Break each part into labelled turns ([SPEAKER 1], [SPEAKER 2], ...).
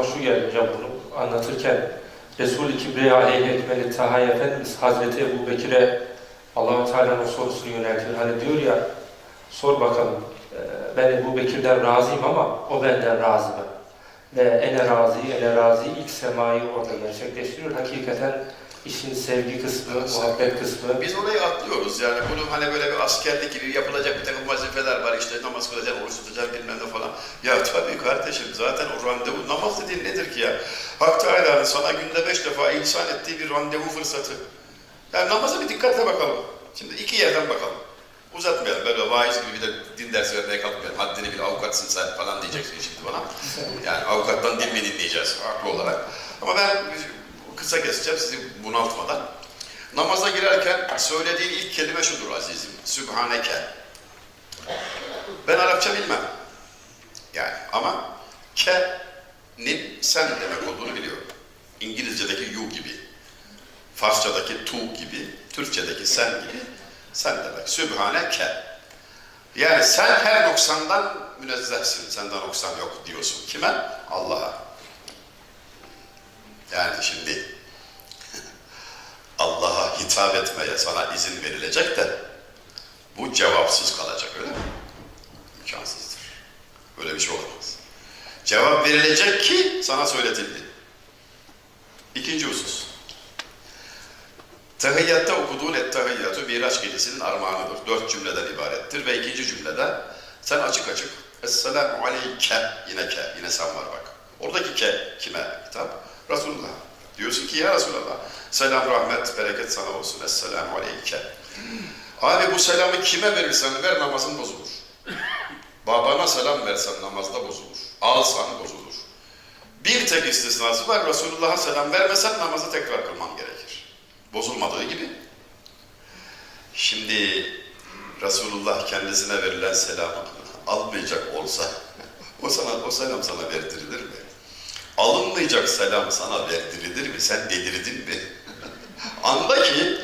[SPEAKER 1] aklıma şu geldi hocam bunu anlatırken. Resul-i Kibriya aleyhi ekmeli Taha Efendimiz Hazreti Ebu Bekir'e Allah-u Teala'nın sorusunu yöneltiyor. Hani diyor ya sor bakalım e, ben Ebu Bekir'den razıyım ama o benden razı mı? Ve ene razı, ene razı ilk semayı orada gerçekleştiriyor. Hakikaten işin sevgi kısmı, muhabbet kısmı.
[SPEAKER 2] Biz orayı atlıyoruz yani bunu hani böyle bir askerlik gibi yapılacak bir takım vazifeler var işte namaz kılacaksın, oruç tutacaksın bilmem ne falan. Ya tabii kardeşim zaten o randevu namaz dediğin nedir ki ya? Hak Teala'nın sana günde beş defa ihsan ettiği bir randevu fırsatı. Yani namaza bir dikkatle bakalım. Şimdi iki yerden bakalım. Uzatmayalım böyle vaiz gibi bir de din dersi vermeye kalkmayalım. Haddini bil avukatsın sen falan diyeceksin şimdi bana. Yani avukattan din mi dinleyeceğiz haklı olarak. Ama ben kısa keseceğim sizi bunaltmadan. Namaza girerken söylediğin ilk kelime şudur azizim. Sübhaneke. Ben Arapça bilmem. Yani ama ke'nin sen demek olduğunu biliyorum. İngilizce'deki you gibi. Farsçadaki tu gibi. Türkçedeki sen gibi. Sen demek. Sübhaneke. Yani sen her noksandan münezzehsin. Senden noksan yok diyorsun. Kime? Allah'a. Yani şimdi Allah'a hitap etmeye sana izin verilecek de bu cevapsız kalacak öyle mi? İmkansızdır. Böyle bir şey olamaz. Cevap verilecek ki sana söyletildi. İkinci husus. Tehiyyatta okuduğun ettehiyyatü Miraç gecesinin armağanıdır. Dört cümleden ibarettir ve ikinci cümlede sen açık açık Esselamu aleyke yine ke yine sen var bak. Oradaki ke kime hitap? Resulullah. Diyorsun ki ya Resulallah selam rahmet bereket sana olsun. Esselamu aleyke. Abi bu selamı kime verirsen ver namazın bozulur. Babana selam versen namazda bozulur. Alsan bozulur. Bir tek istisnası var. Resulullah'a selam vermesen namazı tekrar kılman gerekir. Bozulmadığı gibi. Şimdi Resulullah kendisine verilen selamı almayacak olsa o sana o selam sana verdirilir mi? Alınmayacak selam sana verdirilir mi? Sen delirdin mi? Anla ki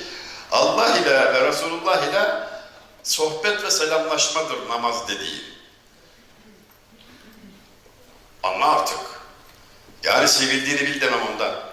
[SPEAKER 2] Allah ile ve Resulullah ile sohbet ve selamlaşmadır namaz dediği. Anla artık. Yani sevildiğini bil demem ondan.